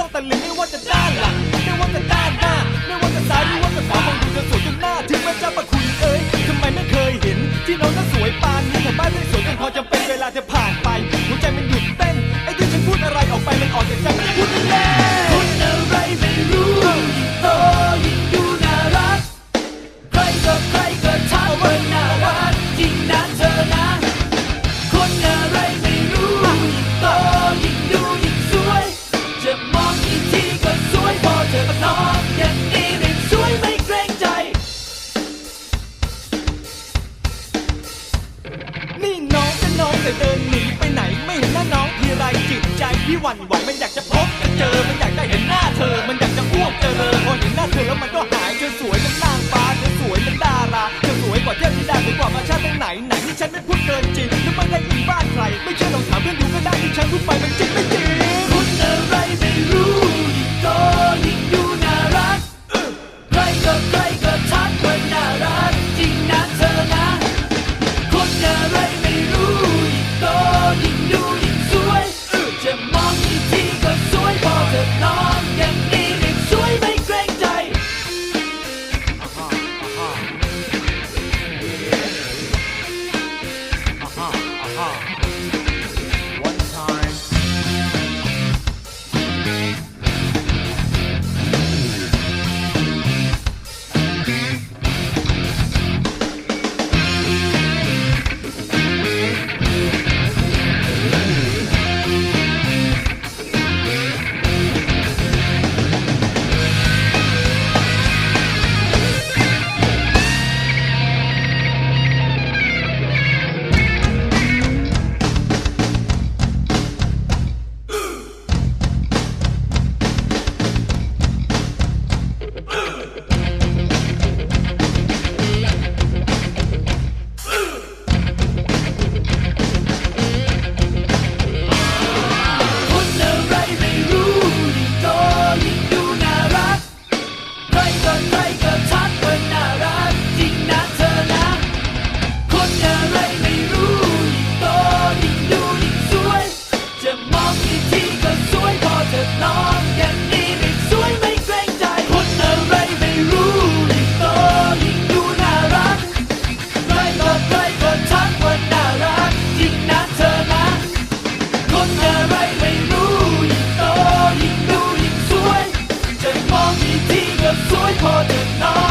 talk the little ที่หวั่นหวมันอยากจะพบจะเจอ มันอยากได้เห็นหน้าเธอ มันอยากจะอ้วกเจอเธอพอเห็นหน้าเธอแล้วมันก็หายเธอสวยเป็นนางฟ้าเธอสวยเป็นดาราเธอสวยกว่าเทพธิดาสวยกว่ามาชาติไปไหนไหนที่ฉันไม่พูดเกินจริงหรือไม่ได้อินบ้านใคร ไม่เชื่อลองถาม the soy modern.